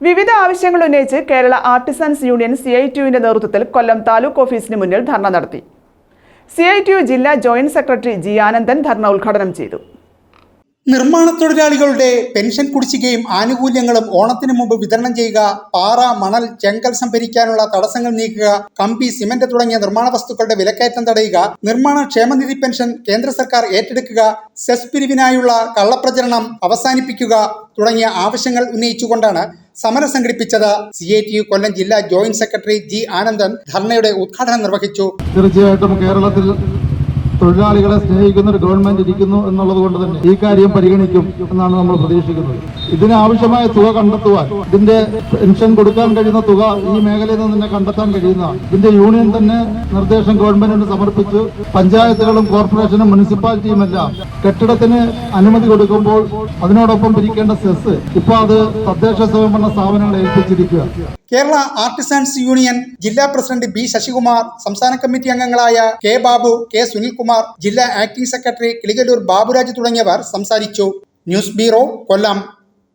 വിവിധ ആവശ്യങ്ങൾ ഉന്നയിച്ച് Kerala artisans union C I ടിയുവിന്റെ നേതൃത്വത്തിൽ കൊല്ലം താലൂക്ക് ഓഫീസിന് മുന്നിൽ ധർണ നടത്തി. സി ഐ ടി യു ജില്ലാ joint secretary G Anandan dharna ഉദ്ഘാടനം ചെയ്തു. നിർമ്മാണ തൊഴിലാളികളുടെ പെൻഷൻ കുടിശ്ശികയും ആനുകൂല്യങ്ങളും ഓണത്തിന് മുമ്പ് വിതരണം ചെയ്യുക പാറ മണൽ ചെങ്കൽ സംഭരിക്കാനുള്ള തടസ്സങ്ങൾ നീക്കുക കമ്പി സിമന്റ് തുടങ്ങിയ നിർമ്മാണ വസ്തുക്കളുടെ വിലക്കയറ്റം തടയുക നിർമ്മാണ ക്ഷേമനിധി പെൻഷൻ കേന്ദ്ര സർക്കാർ ഏറ്റെടുക്കുക സെസ് പിരിവിനായുള്ള കള്ളപ്രചരണം അവസാനിപ്പിക്കുക തുടങ്ങിയ ആവശ്യങ്ങൾ ഉന്നയിച്ചുകൊണ്ടാണ് സമരം സംഘടിപ്പിച്ചത്. C I T U Kollam ജില്ലാ ജോയിന്റ് സെക്രട്ടറി ജി ആനന്ദൻ ധർണയുടെ ഉദ്ഘാടനം നിർവഹിച്ചു. തീർച്ചയായിട്ടും കേരളത്തിൽ തൊഴിലാളികളെ സ്നേഹിക്കുന്ന ഒരു ഗവൺമെന്റ് ഇരിക്കുന്നു എന്നുള്ളത് കൊണ്ട് തന്നെ ഈ കാര്യം പരിഗണിക്കും എന്നാണ് നമ്മൾ പ്രതീക്ഷിക്കുന്നത്. ഇതിനാവശ്യമായ തുക കണ്ടെത്തുവാൻ ഇതിന്റെ പെൻഷൻ കൊടുക്കാൻ കഴിയുന്ന തുക ഈ മേഖലയിൽ നിന്ന് തന്നെ കണ്ടെത്താൻ കഴിയുന്നതാണ്. ഇതിന്റെ യൂണിയൻ തന്നെ നിർദ്ദേശം ഗവൺമെന്റിന് സമർപ്പിച്ചു പഞ്ചായത്തുകളും കോർപ്പറേഷനും മുനിസിപ്പാലിറ്റിയും എല്ലാം കെട്ടിടത്തിന് അനുമതി കൊടുക്കുമ്പോൾ അതിനോടൊപ്പം പിരിക്കേണ്ട സെസ് ഇപ്പൊ അത് തദ്ദേശ സ്വയംഭരണ സ്ഥാപനങ്ങളെ ഏൽപ്പിച്ചിരിക്കുക കേരള ആർട്ടിസൻസ് യൂണിയൻ ജില്ലാ പ്രസിഡന്റ് ബി ശശികുമാർ സംസ്ഥാന കമ്മിറ്റി അംഗങ്ങളായ കെ ബാബു കെ സുനിൽകുമാർ ജില്ലാ ആക്ടിംഗ് സെക്രട്ടറി കിളികല്ലൂർ ബാബുരാജ് തുടങ്ങിയവർ സംസാരിച്ചു. News bureau Kollam.